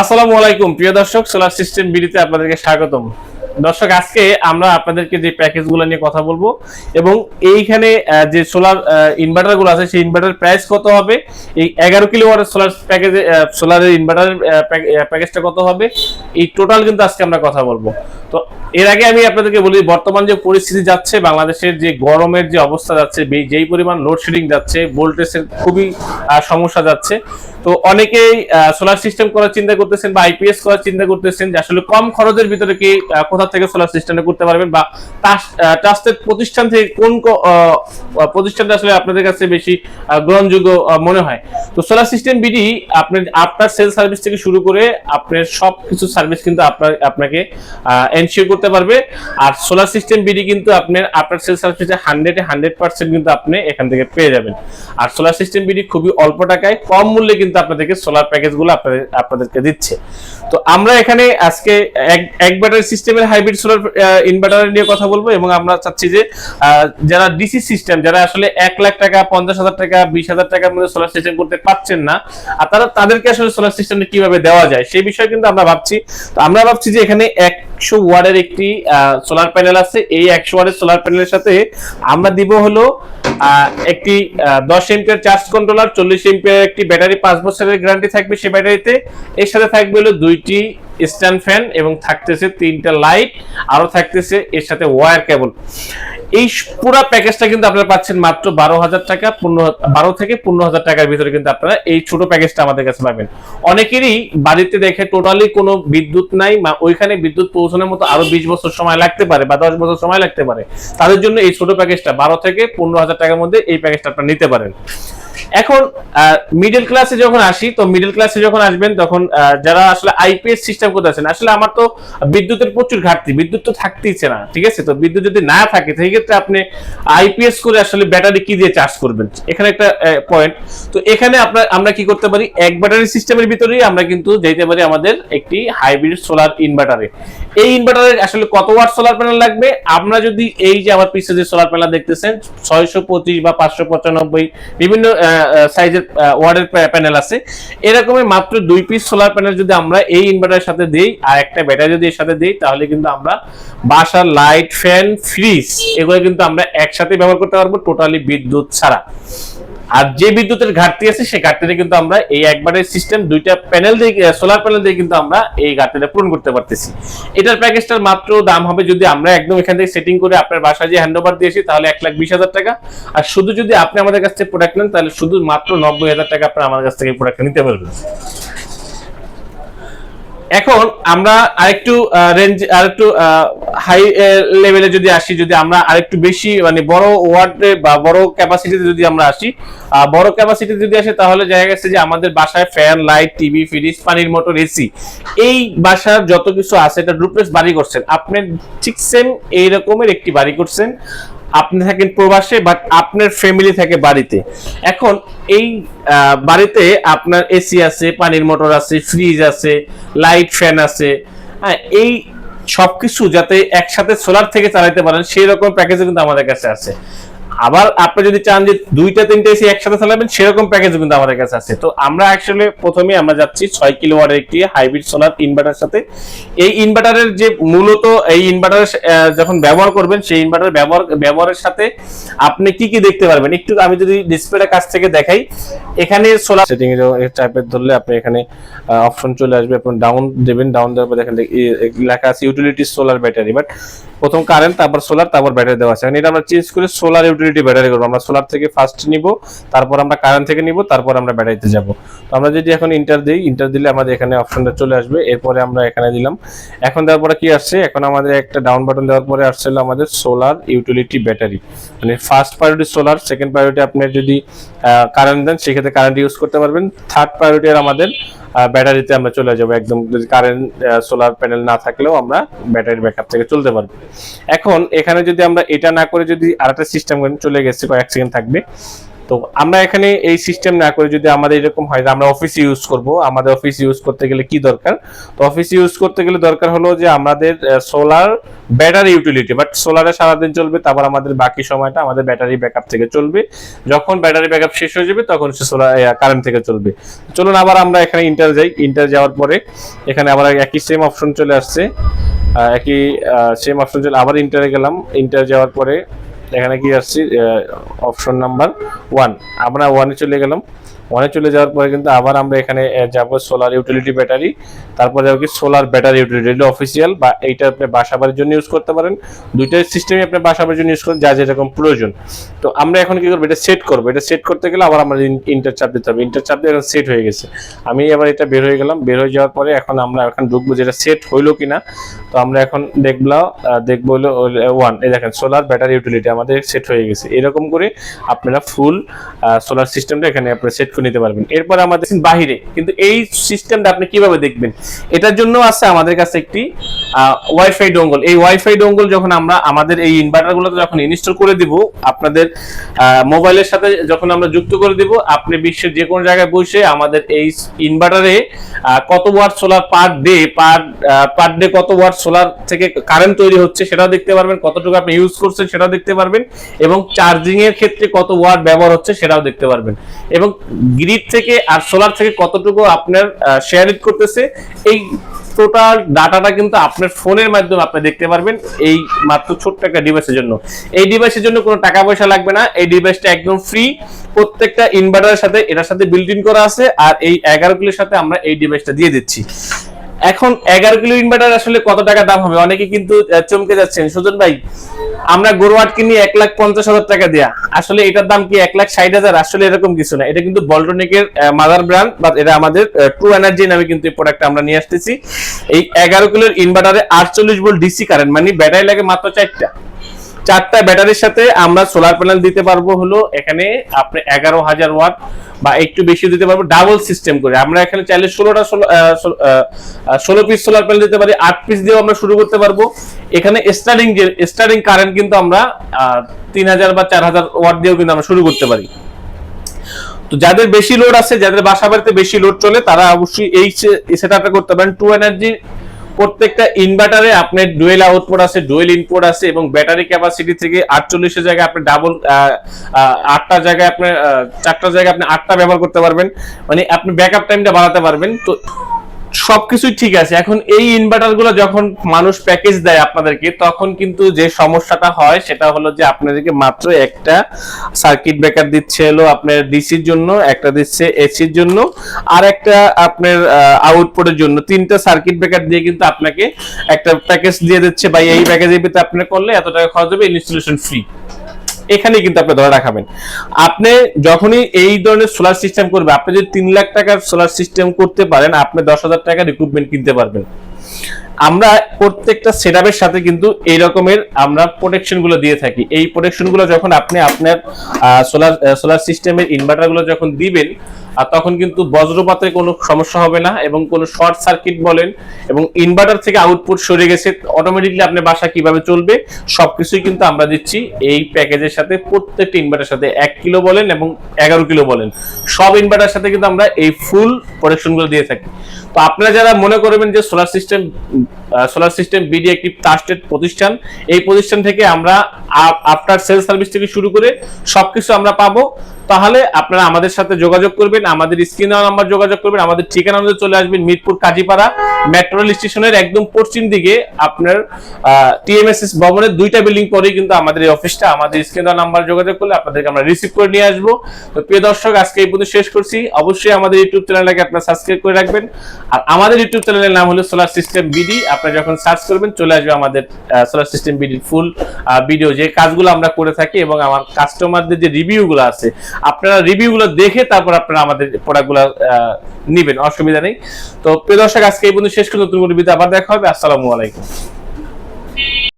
আসসালামু আলাইকুম। প্রিয় দর্শক সোলার সিস্টেম বিডিতে আপনাদেরকে স্বাগতম। দর্শক, আজকে আমরা আপনাদেরকে যে প্যাকেজগুলো নিয়ে কথা বলব এবং এইখানে যে সোলার ইনভার্টারগুলো আছে, সেই ইনভার্টার প্রাইস কত হবে? এই এগারো কিলো ওয়াটের সোলার প্যাকেজে সোলারের ইনভার্টার প্যাকেজটা কত হবে? এই টোটাল কিন্তু আজকে আমরা কথা বলব। তো এর আগে আমি আপনাদেরকে বলি, বর্তমান যে পরিস্থিতি যাচ্ছে, বাংলাদেশের যে গরমের যে অবস্থা যাচ্ছে যেই পরিমাণ লোডশেডিং যাচ্ছে ভোল্টেজের খুবই সমস্যা যাচ্ছে। তো অনেকেই সোলার সিস্টেম করার চিন্তা করতেছেন বা আইপিএস করার চিন্তা করতেছেন যে আসলে কম খরচের ভিতরে কি কোথা থেকে সোলার সিস্টেমটা করতে পারবেন বা ট্রাস্টেড প্রতিষ্ঠান থেকে কোন প্রতিষ্ঠানটা আসলে আপনাদের কাছে বেশি গ্রহণযোগ্য মনে হয়। তো সোলার সিস্টেম বিডি আপনার আপনার সেল সার্ভিস থেকে শুরু করে আপনার সব কিছু সার্ভিস কিন্তু আপনার, আপনাকে এনশিওর করতে পারবে। আর সোলার সিস্টেম বিডি কিন্তু আপনার আপনার সেল সার্ভিসে হান্ড্রেডে হান্ড্রেড পার্সেন্ট কিন্তু আপনি এখান থেকে পেয়ে যাবেন। আর সোলার সিস্টেম বিডি খুবই অল্প টাকায়, কম মূল্যে কিন্তু আপনাদেরকে সোলার প্যাকেজগুলো আপনাদের, আপনাদেরকে দিচ্ছে। তো আমরা এখানে আজকে এক ব্যাটারি সিস্টেমের হাইব্রিড সোলার ইনভার্টার নিয়ে কথা বলব এবং আমরা চাচ্ছি যে যারা ডিসি সিস্টেম যারা আসলে এক লাখ টাকা, পঞ্চাশ হাজার টাকা, বিশ হাজার টাকার মধ্যে সোলার সিস্টেম করতে পারছেন না, আর তারা, তাদেরকে আসলে সোলার সিস্টেমটা কীভাবে দেওয়া যায়, সেই বিষয়ে কিন্তু আমরা ভাবছি। তো আমরা ভাবছি যে এখানে একশো ওয়ার্ডের একটি সোলার প্যানেল আছে। এই একশো ওয়ার্ডের সোলার প্যানেলের সাথে আমরা দিব হলো একটি দশ দশ এমপিয়ার চার্জ কন্ট্রোলার চল্লিশ এমপিয়ার একটি ব্যাটারি পাঁচ বছরের গ্যারান্টি থাকবে সেই ব্যাটারিতে এর সাথে থাকবে হলো দুইটি স্ট্যান্ড ফ্যান এবং থাকতেছে তিনটা লাইট, আরও থাকতেছে এর সাথে ওয়্যার কেবল। এই পুরো প্যাকেজটা কিন্তু আপনারা পাচ্ছেন মাত্র বারো হাজার টাকা, পনেরো, বারো থেকে পনেরো হাজার টাকার ভিতরে কিন্তু আপনারা এই ছোট প্যাকেজটা আমাদের কাছে পাবেন। অনেকেরই বাড়িতে দেখে টোটালি কোনো বিদ্যুৎ নাই বা ওইখানে বিদ্যুৎ পৌঁছানোর মতো আরও বিশ বছর সময় লাগতে পারে বা দশ বছর সময় লাগতে পারে। তাদের জন্য এই ছোট প্যাকেজটা বারো থেকে পনেরো হাজার টাকার মধ্যে এই প্যাকেজটা আপনারা নিতে পারেন। এখন মিডল ক্লাসে যখন আসি, তো মিডল ক্লাসে যখন আসবেন, তখন যারা আসলে আইপিএস সিস্টেম করতে আছেন, আসলে আমার তো বিদ্যুতের প্রচুর ঘাটতি, বিদ্যুৎ তো থাকতেইছে না, ঠিক আছে? তো বিদ্যুৎ যদি না থাকে, সেই ক্ষেত্রে আপনি আইপিএস করে আসলে ব্যাটারি কি দিয়ে চার্জ করবেন? এখানে একটা পয়েন্ট তো এখানে আপনার আমরা কি করতে পারি? এক ব্যাটারি সিস্টেমের ভিতরেই আমরা কিন্তু যেতে পারি আমাদের একটি হাইব্রিড সোলার ইনভার্টারে এই ইনভার্টারের আসলে কত ওয়াট সোলার প্যানেল লাগবে? আমরা যদি এই যে আমার পিছনে যে সোলার প্যানেল দেখতেছেন, ছয়শো পঁচিশ বা পাঁচশো পঁচানব্বই, বিভিন্ন সাইজের ওয়ার্ডের প্যানেল আছে। এরকমই মাত্র দুই পিস সোলার প্যানেল যদি আমরা এই ইনভার্টারের সাথে দিই, আর একটা ব্যাটারি যদি এর সাথে দিই, তাহলে কিন্তু আমরা বাসার লাইট ফ্যান ফ্রিজ এগুলো কিন্তু আমরা একসাথে ব্যবহার করতে পারব টোটালি বিদ্যুৎ ছাড়া। আর যে বিদ্যুতের ঘাটতি আছে, সেই ঘাটতিটা কিন্তু আমরা এই একবারের সিস্টেম দুইটা প্যানেল দিয়ে সোলার প্যানেল দিয়ে কিন্তু আমরা এই ঘাটতিটা পূরণ করতে পারতেছি। এটার প্যাকেজটার মাত্র দাম হবে যদি আমরা একদম এখান থেকে সেটিং করে আপনার বাসায় যে হ্যান্ড ওভার দিয়েছি, তাহলে এক লাখ বিশ হাজার টাকা। আর শুধু যদি আপনি আমাদের কাছ থেকে প্রোডাক্ট নেন, তাহলে শুধু মাত্র নব্বই হাজার টাকা আপনার আমাদের কাছ থেকে প্রোডাক্ট নিতে পারবেন। এখন আমরা আরেকটু রেঞ্জ আরেকটু হাই লেভেলে যদি আসি, যদি আমরা আরেকটু বেশি মানে বড় ওয়ার্ডে বা বড় ক্যাপাসিটিতে যদি আমরা আসি বড় ক্যাপাসিটি যদি আসে, তাহলে দেখা গেছে যে আমাদের বাসায় ফ্যান লাইট টিভি ফ্রিজ পানির মোটর এসি এই বাসার যত কিছু আছে, এটা ডুপ্লেক্স বাড়ি করছেন। আপনি ঠিক সেম এই রকমের একটি বাড়ি করছেন। আপনি থাকেন প্রবাসে বাট আপনার ফ্যামিলি থাকে বাড়িতে। এখন এই বাড়িতে আপনার এসি আছে, পানির মোটর আছে ফ্রিজ আছে লাইট ফ্যান আছে হ্যাঁ এই সবকিছু যাতে একসাথে সোলার থেকে চালাইতে পারেন, সেই রকম প্যাকেজও কিন্তু আমাদের কাছে আছে। আবার আপনি যদি চান যে দুইটা, তিনটা এসি একসাথে চালাবেন, সেরকম প্যাকেজ কিন্তু আমাদের কাছে আছে। তো আমরা অ্যাকচুয়ালি প্রথমে আমরা যাচ্ছি ছয় কিলো ওয়াটের একটি হাইব্রিড সোলার ইনভার্টার সাথে। এই ইনভার্টারের যে মূলত এই ইনভার্টার যখন ব্যবহার করবেন, সেই ইনভার্টার ব্যবহার, ব্যবহারের সাথে আপনি কি কি দেখতে পারবেন? একটু আমি যদি ডিসপ্লেটা কাছ থেকে দেখাই। এখানে সোলার সেটিং এর টাইপের ধরলে আপনি এখানে অপশন চলে আসবে, আপনি ডাউন দেবেন ডাউন দেওয়ার পর দেখেন লেখা আছে ইউটিলিটি সোলার ব্যাটারি বাট প্রথম কারেন্ট তারপর সোলার তারপর ব্যাটারি দেওয়া আছে। এখন এটা আমরা চেঞ্জ করে সোলার ইউটিলিটি ব্যাটারি করব। আমরা সোলার থেকে ফার্স্ট নিব, তারপর আমরা কারেন্ট থেকে নিব, তারপর আমরা ব্যাটারিতে যাব। তো আমরা যদি এখন ইন্টার দিই ইন্টার দিলে আমাদের এখানে অপশনটা চলে আসবে। এরপরে আমরা এখানে দিলাম। এখন দেওয়ার পরে কি আসছে? এখন আমাদের একটা ডাউন বাটন দেওয়ার পরে আসছে হলো আমাদের সোলার ইউটিলিটি ব্যাটারি মানে first priority solar second priority আপনি যদি কারেন্ট দেন, সেক্ষেত্রে কারেন্ট ইউজ করতে পারবেন। থার্ড প্রায়োরিটি আমাদের ব্যাটারিতে আমরা চলে যাব একদম, যদি কারেন্ট সোলার প্যানেল না থাকলেও আমরা ব্যাটারি ব্যাকআপ থেকে চলতে পারব। এখন এখানে যদি আমরা এটা না করে যদি আর একটা সিস্টেম চলে গেছে, কয়েক সেকেন্ড থাকবে। তো আমরা এখানে এই সিস্টেম না করে যদি আমাদের এরকম হয় যে আমরা অফিস ইউজ করব, আমাদের অফিস ইউজ করতে গেলে কি দরকার? তো অফিস ইউজ করতে গেলে দরকার হলো যে আমাদের সোলার ব্যাটারি ইউটিলিটি বাট সোলারে সারাদিন চলবে তারপর আমাদের বাকি সময়টা আমাদের ব্যাটারি ব্যাকআপ থেকে চলবে। যখন ব্যাটারি ব্যাকআপ শেষ হয়ে যাবে, তখন সে সোলার কারেন্ট থেকে চলবে। চলুন আবার আমরা এখানে ইন্টার যাই। ইন্টার যাওয়ার পরে এখানে আবার একই সেম অপশন চলে আসছে। একই সেম অপশন চলে, আবার ইন্টারে গেলাম। ইন্টার যাওয়ার পরে এখানে কি আসছি অপশন নাম্বার ওয়ান আমরা ওয়ানে চলে গেলাম। ওয়ানে চলে যাওয়ার পরে কিন্তু আবার আমরা এখানে যাব সোলার ইউটিলিটি ব্যাটারি তারপর যাব কি সোলার ব্যাটারি ইউটিলিটি অফিসিয়াল বা এইটা আপনি বাসা বাড়ির জন্য ইউজ করতে পারেন। দুইটাই সিস্টেমই আপনি বাসা বাড়ির জন্য ইউজ করেন, যা যেরকম প্রয়োজন। তো আমরা এখন কি করব, এটা সেট করব। এটা সেট করতে গেলে আবার আমাদের ইন্টার চাপ দিতে হবে। ইন্টার চাপ দিয়ে এখন সেট হয়ে গেছে। আমি এবার এটা বের হয়ে গেলাম। বের হয়ে যাওয়ার পরে এখন আমরা এখন ঢুকবো যেটা সেট হইল কিনা। তো আমরা এখন দেখব দেখব হলো ওয়ান এই দেখেন সোলার ব্যাটারি ইউটিলিটি আমাদের সেট হয়ে গেছে। এরকম করে আপনারা ফুল সোলার সিস্টেমটা এখানে আপনারা সেট করে নিতে পারবেন। এরপর আমাদের বাহিরে, কিন্তু এই সিস্টেমটা আপনি কীভাবে দেখবেন? এটার জন্য আছে আমাদের কাছে একটি ওয়াইফাই ডোঙ্গল এই ওয়াইফাই ডোঙ্গল যখন আমরা আমাদের এই ইনভার্টারগুলোতে যখন ইনস্টল করে দিব, আপনাদের মোবাইলের সাথে যখন আমরা যুক্ত করে দিব, আপনি বিশ্বের যে কোনো জায়গায় বসে আমাদের এই ইনভার্টারে কত watt solar per day per per day কত ওয়াট সোলার থেকে কারেন্ট তৈরি হচ্ছে সেটাও দেখতে পারবেন, কতটুকু আপনি ইউজ করছেন সেটাও দেখতে পারবেন, এবং চার্জিং এর ক্ষেত্রে কত ওয়াট ব্যবহার হচ্ছে সেটাও দেখতে পারবেন। এবং গ্রিড থেকে আর সোলার থেকে কতটুকু আপনার শেয়ার করতেছে, এই টোটাল ডাটাটা কিন্তু আপনার ফোনের মাধ্যমে আপনি দেখতে পারবেন এই মাত্র ছোট্ট একটা ডিভাইসের জন্য। এই ডিভাইসের জন্য কোনো টাকা পয়সা লাগবে না, এই ডিভাইসটা একদম ফ্রি প্রত্যেকটা ইনভার্টারের সাথে, এটার সাথে বিল্ট ইন করা আছে, আর এই এগারো সাথে আমরা এই ডিভাইসটা দিয়ে দিচ্ছি। এখন এগারো কিলো ইনভার্টার আসলে কত টাকা দাম হবে? অনেকে কিন্তু চমকে যাচ্ছেন। সুজন ভাই, আমরা গরুয়াট কিনি এক লাখ পঞ্চাশ হাজার টাকা দেয়া। আসলে এটার দাম কি এক লাখ ষাট হাজার? আসলে এরকম কিছু না। এটা কিন্তু বল্টনিকের মাদার ব্র্যান্ড বা এটা আমাদের ট্রু এনার্জি নামে কিন্তু এই প্রোডাক্ট আমরা নিয়ে আসতেছি। এই এগারো কিলোর ইনভার্টারে আটচল্লিশ ভোল্ট ডিসি কারেন্ট মানে ব্যাটারি লাগে মাত্র চারটা। চারটা ব্যাটারির সাথে আমরা সোলার প্যানেল দিতে পারব হলো এখানে আপনি এগারো হাজার ওয়াট বা একটু বেশি দিতে পারব ডাবল সিস্টেম করে। আমরা এখানে চাইলে ষোলোটা ষোলো পিস সোলার প্যানেল দিতে পারি, আট পিস দিয়েও আমরা শুরু করতে পারব। এখানে স্টার্টিং যে স্টার্টিং কারেন্ট কিন্তু আমরা তিন হাজার বা চার হাজার ওয়াট দিয়েও কিন্তু আমরা শুরু করতে পারি। তো যাদের বেশি লোড আছে, যাদের বাসা বাড়িতে বেশি লোড চলে, তারা অবশ্যই এই সেটআপটা করতে পারেন। টু এনার্জি প্রত্যেকটা ইনভার্টারে আপনার ডুয়েল আউটপুট আছে ডুয়েল ইনপুট আছে এবং ব্যাটারি ক্যাপাসিটি থেকে আটচল্লিশের জায়গায় আপনি ডাবল আটটা জায়গায় আপনি চারটা জায়গায় আপনি আটটা ব্যবহার করতে পারবেন। মানে আপনি ব্যাকআপ টাইমটা বাড়াতে পারবেন। তো সবকিছুই ঠিক আছে। এখন এই ইনভার্টারগুলো যখন মানুষ প্যাকেজ দেয় আপনাদেরকে, তখন কিন্তু যে সমস্যাটা হয় সেটা হলো যে আপনাদেরকে মাত্র একটা সার্কিট ব্রেকার দিচ্ছে হলো আপনার ডিসির জন্য, একটা দিচ্ছে এসির জন্য, আর একটা আপনার আউটপুটের জন্য। তিনটা সার্কিট ব্রেকার দিয়ে কিন্তু আপনাকে একটা প্যাকেজ দিয়ে দিচ্ছে বা এই প্যাকেজের ভিতরে আপনি করলে এত টাকা খরচ হবে ইনস্টলেশন ফ্রি এখানে কিন্তু আপনি ধরে রাখাবেন। আপনি যখনই এই ধরনের সোলার সিস্টেম করবে, আপনি যদি তিন লাখ টাকার সোলার সিস্টেম করতে পারেন, আপনি দশ হাজার টাকার ইকুইপমেন্ট কিনতে পারবেন। আমরা প্রত্যেকটা সেটআপের সাথে কিন্তু এই রকমের আমরা প্রোটেকশনগুলো দিয়ে থাকি। এই প্রোটেকশনগুলো যখন আপনি আপনার সোলার সোলার সিস্টেমের ইনভার্টারগুলো যখন দিবেন আর তখন কিন্তু বজ্রপাতের কোনো সমস্যা হবে না এবং কোনো শর্ট সার্কিট বলেন এবং ইনভার্টার থেকে আউটপুট সরে গেছে অটোমেটিকলি আপনার বাসা কীভাবে চলবে, সবকিছুই কিন্তু আমরা দিচ্ছি। এই প্যাকেজের সাথে প্রত্যেকটা ইনভার্টার সাথে এক কিলো বলেন এবং এগারো কিলো বলেন। সব ইনভার্টার সাথে কিন্তু আমরা এই ফুল প্রোটেকশনগুলো দিয়ে থাকি। তো আপনারা যারা মনে করবেন যে solar system solar system BD একটি ট্রাস্টেড প্রতিষ্ঠান, এই প্রতিষ্ঠান থেকে আমরা আফটার সেল সার্ভিস থেকে শুরু করে সবকিছু আমরা পাবো। তাহলে আপনারা আমাদের সাথে যোগাযোগ করবেন, আমাদের স্ক্রিনে নাম্বার যোগাযোগ করবেন, আমাদের ঠিকানা অনুযায়ী চলে আসবেন মিরপুর কাজীপাড়া মেট্রো রেল স্টেশনের একদম পশ্চিম দিকে। আপনার টিএমএসএস ভবনের দুইটা বিল্ডিং পরেই কিন্তু আমাদের এই অফিসটা আমাদের স্ক্রিনে নাম্বার যোগাযোগ করলে আপনাদেরকে আমরা রিসিভ করে নিয়ে আসব। তো প্রিয় দর্শক, আজকে এই পর্যন্ত শেষ করছি। অবশ্যই আমাদের ইউটিউব চ্যানেলটাকে আপনারা সাবস্ক্রাইব করে রাখবেন। আর আমাদের ইউটিউব চ্যানেলের নাম হলো সোলার সিস্টেম বিডি আপনারা যখন সার্চ করবেন, চলে আসবে আমাদের সোলার সিস্টেম বিডির ফুল ভিডিও যে কাজগুলো আমরা করে থাকি এবং আমার কাস্টমারদের যে রিভিউগুলো আছে আপনারা রিভিউগুলো দেখে তারপর আপনারা আমাদের প্রোডাক্টগুলো নেবেন, অসুবিধা নেই। তো প্রিয় দর্শক, আজকে এই পর্যন্ত শেষ করে নতুন কোনো আবার দেখা হবে। আসসালামু আলাইকুম।